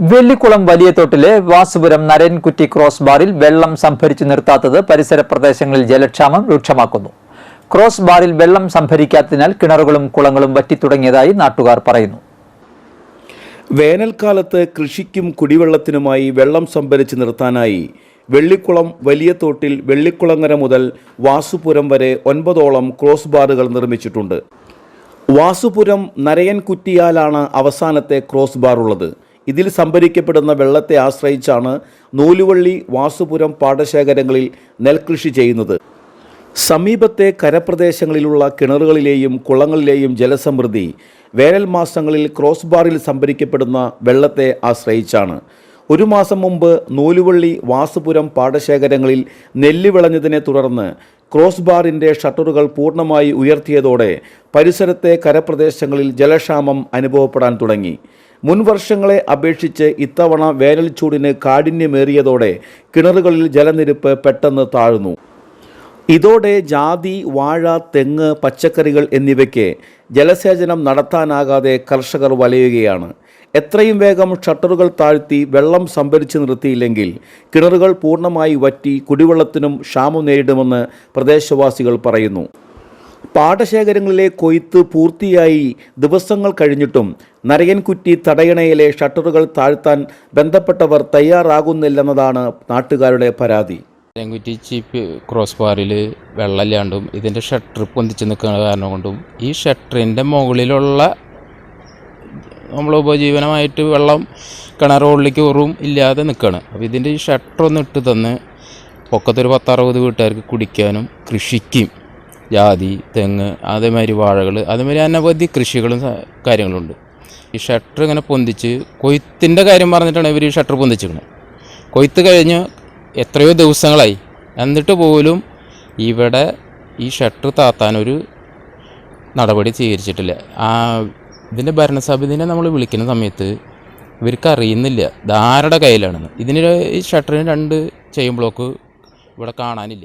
വെള്ളിക്കുളം വലിയ തോട്ടിലെ വാസുപുരം നരൻകുറ്റി ക്രോസ് ബാറിൽ വെള്ളം സംഭരിച്ചു നിർത്താത്തത് പരിസര പ്രദേശങ്ങളിൽ ജലക്ഷാമം രൂക്ഷമാക്കുന്നു. ക്രോസ് ബാറിൽ വെള്ളം സംഭരിക്കാത്തതിനാൽ കിണറുകളും കുളങ്ങളും വറ്റിത്തുടങ്ങിയതായി നാട്ടുകാർ പറയുന്നു. വേനൽക്കാലത്ത് കൃഷിക്കും കുടിവെള്ളത്തിനുമായി വെള്ളം സംഭരിച്ചു നിർത്താനായി വെള്ളിക്കുളം വലിയ തോട്ടിൽ വെള്ളിക്കുളങ്ങര മുതൽ വാസുപുരം വരെ ഒൻപതോളം ക്രോസ് ബാറുകൾ നിർമ്മിച്ചിട്ടുണ്ട്. വാസുപുരം നരയൻ കുറ്റിയാലാണ് അവസാനത്തെ ക്രോസ് ബാർ ഉള്ളത് ഇതിൽ സംഭരിക്കപ്പെടുന്ന വെള്ളത്തെ ആശ്രയിച്ചാണ് നൂലുവള്ളി വാസുപുരം പാടശേഖരങ്ങളിൽ നെൽകൃഷി ചെയ്യുന്നത്. സമീപത്തെ കരപ്രദേശങ്ങളിലുള്ള കിണറുകളിലെയും കുളങ്ങളിലെയും ജലസമൃദ്ധി വേനൽ മാസങ്ങളിൽ ക്രോസ് ബാറിൽ സംഭരിക്കപ്പെടുന്ന വെള്ളത്തെ ആശ്രയിച്ചാണ്. ഒരു മാസം മുമ്പ് നൂലുവള്ളി വാസുപുരം പാടശേഖരങ്ങളിൽ നെല്ല് വിളഞ്ഞതിനെ തുടർന്ന് ക്രോസ് ബാറിന്റെ ഷട്ടറുകൾ പൂർണമായി ഉയർത്തിയതോടെ പരിസരത്തെ കരപ്രദേശങ്ങളിൽ ജലക്ഷാമം അനുഭവപ്പെടാൻ തുടങ്ങി. മുൻ വർഷങ്ങളെ അപേക്ഷിച്ച് ഇത്തവണ വേനൽ ചൂടിന് കാഠിന്യമേറിയതോടെ കിണറുകളിൽ ജലനിരപ്പ് പെട്ടെന്ന് താഴ്ന്നു. ഇതോടെ ജാതി വാഴ തെങ്ങ് പച്ചക്കറികൾ എന്നിവയ്ക്ക് ജലസേചനം നടത്താനാകാതെ കർഷകർ വലയുകയാണ്. എത്രയും വേഗം ഷട്ടറുകൾ താഴ്ത്തി വെള്ളം സംഭരിച്ചു നിർത്തിയില്ലെങ്കിൽ കിണറുകൾ പൂർണമായി വറ്റി കുടിവെള്ളത്തിനും ക്ഷാമം നേരിടുമെന്ന് പ്രദേശവാസികൾ പറയുന്നു. പാടശേഖരങ്ങളിലെ കൊയ്ത്ത് പൂർത്തിയായി ദിവസങ്ങൾ കഴിഞ്ഞിട്ടും നരയൻകുറ്റി തടയണയിലെ ഷട്ടറുകൾ താഴ്ത്താൻ ബന്ധപ്പെട്ടവർ തയ്യാറാകുന്നില്ലെന്നതാണ് നാട്ടുകാരുടെ പരാതി. നരയൻകുറ്റി ചീപ്പ് ക്രോസ് ബാറിൽ വെള്ളമില്ലാണ്ടും ഇതിന്റെ ഷട്ടർ പൊന്തിച്ച് നിൽക്കുന്ന കാരണം കൊണ്ടും ഈ ഷട്ടറിന്റെ മുകളിലുള്ള നമ്മൾ ഉപജീവനമായിട്ട് വെള്ളം കിണറുകളിലേക്ക് ഉറും ഇല്ലാതെ നിൽക്കുകയാണ് അപ്പോൾ ഇതിന്റെ ഈ ഷട്ടർ ഒന്ന് ഇട്ട് തന്ന് പൊക്കത്തൊരു പത്തറുപത് വീട്ടുകാർക്ക് കുടിക്കാനും കൃഷിക്കും. ജാതി തെങ്ങ് അതേമാതിരി വാഴകൾ അതേമാതിരി അനവധി കൃഷികളും കാര്യങ്ങളുണ്ട്. ഈ ഷട്ടർ ഇങ്ങനെ പൊന്തിച്ച് കൊയ്ത്തിന്റെ കാര്യം പറഞ്ഞിട്ടാണ് ഇവർ ഈ ഷട്ടർ പൊന്തിച്ചിരിക്കുന്നത് കൊയ്ത്ത് കഴിഞ്ഞ് എത്രയോ ദിവസങ്ങളായി. എന്നിട്ട് പോലും ഇവിടെ ഈ ഷട്ടർ താത്താനൊരു നടപടി സ്വീകരിച്ചിട്ടില്ല. ആ ഇതിന്റെ ഭരണസമിതിനെ നമ്മൾ വിളിക്കുന്ന സമയത്ത് ഇവർക്ക് അറിയുന്നില്ല. ആരുടെ കയ്യിലാണെന്ന്. ഇതിന് ഈ ഷട്ടറിന് രണ്ട് ചെയിൻ ബ്ലോക്ക് ഇവിടെ കാണാനില്ല.